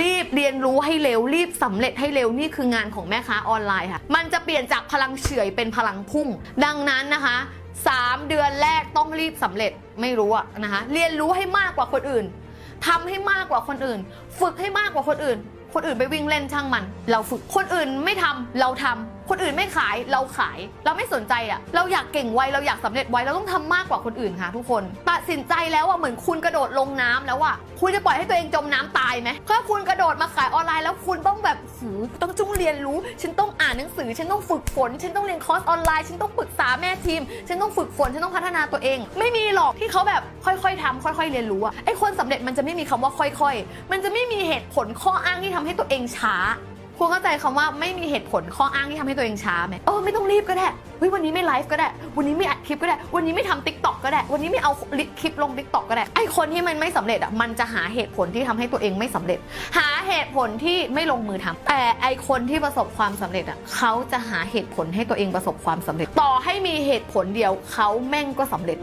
รีบเรียนรู้ให้เร็ว รีบสำเร็จให้เร็วนี่คืองานของแม่ค้าออนไลน์ค่ะ มันจะเปลี่ยนจากพลังเฉื่อยเป็นพลังพุ่ง ดังนั้นนะคะ 3 เดือนแรกต้องรีบสำเร็จไม่รู้อะนะคะ เรียนรู้ให้มากกว่าคนอื่นทำให้มากกว่าคนอื่น ฝึกให้มากกว่าคนอื่น คนอื่นไปวิ่งเล่นช่างมัน เราฝึกคนอื่นไม่ทำเราทำคนอื่นไม่ขายเราขาย เราไม่สนใจอะเราอยากเก่งไวเราอยากสำเร็จไวเราต้องทำมากกว่าคนอื่นค่ะทุกคน ตัดสินใจแล้วอะเหมือนคุณกระโดดลงน้ำแล้วอะคุณจะปล่อยให้ตัวเองจมน้ำตายไหมถ้าคุณกระโดดมาขายออนไลน์แล้วคุณต้องแบบหูต้องจุ้งเรียนรู้ฉันต้อง อ่านหนังสือ ฉันต้องฝึกฝน ฉันต้องเรียนคอร์สออนไลน์ ฉันต้องปรึกษาแม่ทีม ฉันต้องฝึกฝน ฉันต้องพัฒนาตัวเอง ไม่มีหรอกที่เขาแบบค่อยๆทำค่อย ๆ เรียนรู้อะไอคนสำเร็จมันจะไม่มีคำว่าค่อย ๆ มันจะไม่มีเหตุผลข้ออ้างที่ทำให้ตัวเองช้า คุณเข้าใจคำว่าไม่มีเหตุผลข้ออ้างที่ทำให้ตัวเองช้าไหมเออไม่ต้องรีบก็ได้เฮ้ยวันนี้ไม่ไลฟ์ก็ได้ วันนี้ไม่อัดคลิปก็ได้ วันนี้ไม่ทำติ๊กต็อกก็ได้ วันนี้ไม่เอาคลิปลงติ๊กต็อกก็ได้ ไอคนที่มันไม่สำเร็จอะ มันจะหาเหตุผลที่ทำให้ตัวเองไม่สำเร็จ หาเหตุผลที่ไม่ลงมือทำแต่ไอคนที่ประสบความสำเร็จอะ เขาจะหาเหตุผลให้ตัวเองประสบความสำเร็จ ต่อให้มีเหตุผลเดียวเขาแม่งก็สำเร็จ